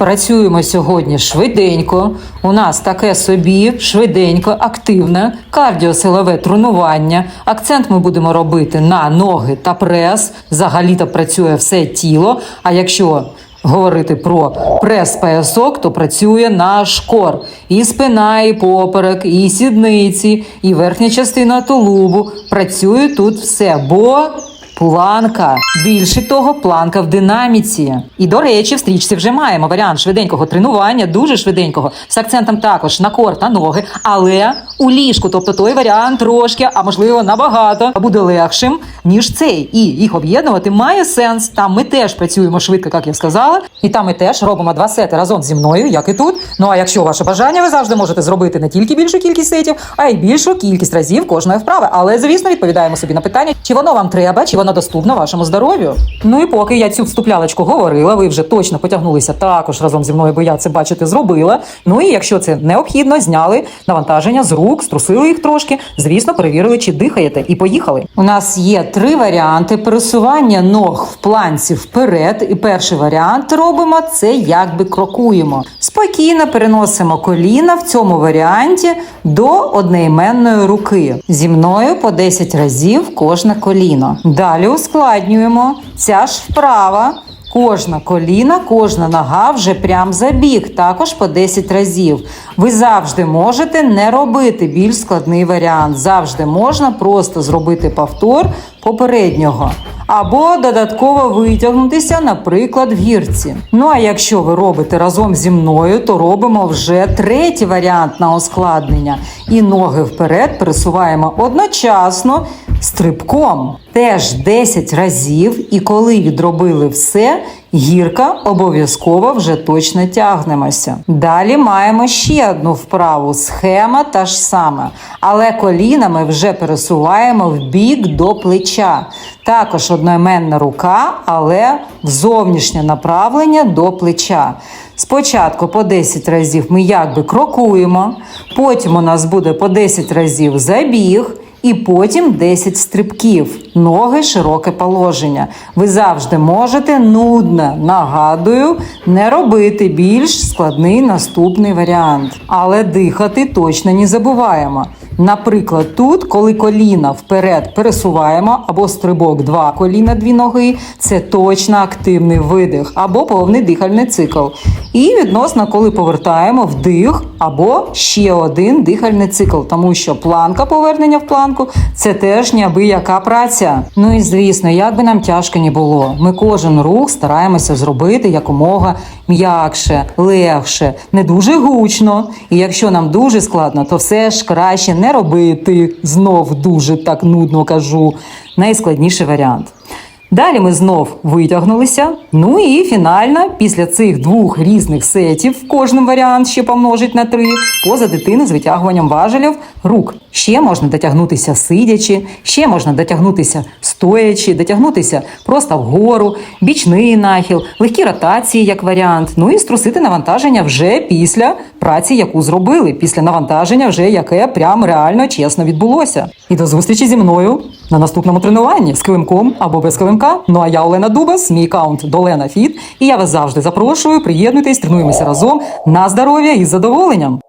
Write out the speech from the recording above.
Працюємо сьогодні швиденько. У нас таке собі швиденько, активне кардіосилове тренування. Акцент ми будемо робити на ноги та прес. Взагалі-то працює все тіло. А якщо говорити про прес-поясок, то працює наш кор. І спина, і поперек, і сідниці, і верхня частина тулубу. Працює тут все, бо Планка. Більше того, планка в динаміці. І до речі, в стрічці вже маємо варіант швиденького тренування, дуже швиденького, з акцентом також на кор та ноги, але у ліжку. Тобто той варіант трошки, а можливо набагато буде легшим, ніж цей. І їх об'єднувати має сенс. Там ми теж працюємо швидко, як я сказала. І там ми теж робимо два сети разом зі мною, як і тут. Ну а якщо ваше бажання, ви завжди можете зробити не тільки більшу кількість сетів, а й більшу кількість разів кожної вправи. Але звісно, відповідаємо собі на питання, чи воно вам треба, чи воно доступно вашому здоров'ю. Ну і поки я цю вступлялочку говорила, ви вже точно потягнулися також разом зі мною, бо я це бачите, зробила. Ну і якщо це необхідно, зняли навантаження з рук, струсили їх трошки. Звісно, перевірили, чи дихаєте, і поїхали. У нас є три варіанти пересування ног в планці вперед. І перший варіант робимо це якби крокуємо. Спокійно переносимо коліна в цьому варіанті до одноіменної руки. Зі мною по 10 разів кожне коліно. Далі ускладнюємо. Ця ж вправа. Кожна коліна, кожна нога вже прям за бік, також по 10 разів. Ви завжди можете не робити більш складний варіант. Завжди можна просто зробити повтор попереднього. Або додатково витягнутися, наприклад, в гірці. Ну а якщо ви робите разом зі мною, то робимо вже третій варіант на ускладнення. І ноги вперед пересуваємо одночасно стрибком. Теж 10 разів, і коли відробили все, гірка обов'язково вже точно тягнемося. Далі маємо ще одну вправу. Схема та ж сама. Але колінами вже пересуваємо в бік до плеча. Також одноіменна рука, але в зовнішнє направлення до плеча. Спочатку по 10 разів ми якби крокуємо, потім у нас буде по 10 разів забіг. І потім 10 стрибків, ноги широке положення. Ви завжди можете нудно, нагадую, не робити більш складний наступний варіант. Але дихати точно не забуваємо. Наприклад, тут, коли коліна вперед пересуваємо, або стрибок два коліна, дві ноги, це точно активний видих, або повний дихальний цикл. І відносно, коли повертаємо вдих, або ще один дихальний цикл, тому що планка повернення в планку це теж неабияка праця. Ну і звісно, як би нам тяжко не було, ми кожен рух стараємося зробити якомога м'якше, легше, не дуже гучно. І якщо нам дуже складно, то все ж краще не робити. Знов дуже так нудно кажу. Найскладніший варіант. Далі ми знов витягнулися. Ну і фінально, після цих двох різних сетів, кожен варіант ще помножить на три, поза дитини з витягуванням важелів рук. Ще можна дотягнутися сидячи, ще можна дотягнутися стоячи, дотягнутися просто вгору, бічний нахил, легкі ротації як варіант. Ну і струсити навантаження вже після праці, яку зробили, після навантаження, вже яке прям реально чесно відбулося. І до зустрічі зі мною на наступному тренуванні з килимком або без килимка. Ну а я Олена Дубас, мій аккаунт Долена Фіт. І я вас завжди запрошую. Приєднуйтесь, тренуємося разом на здоров'я і з задоволенням.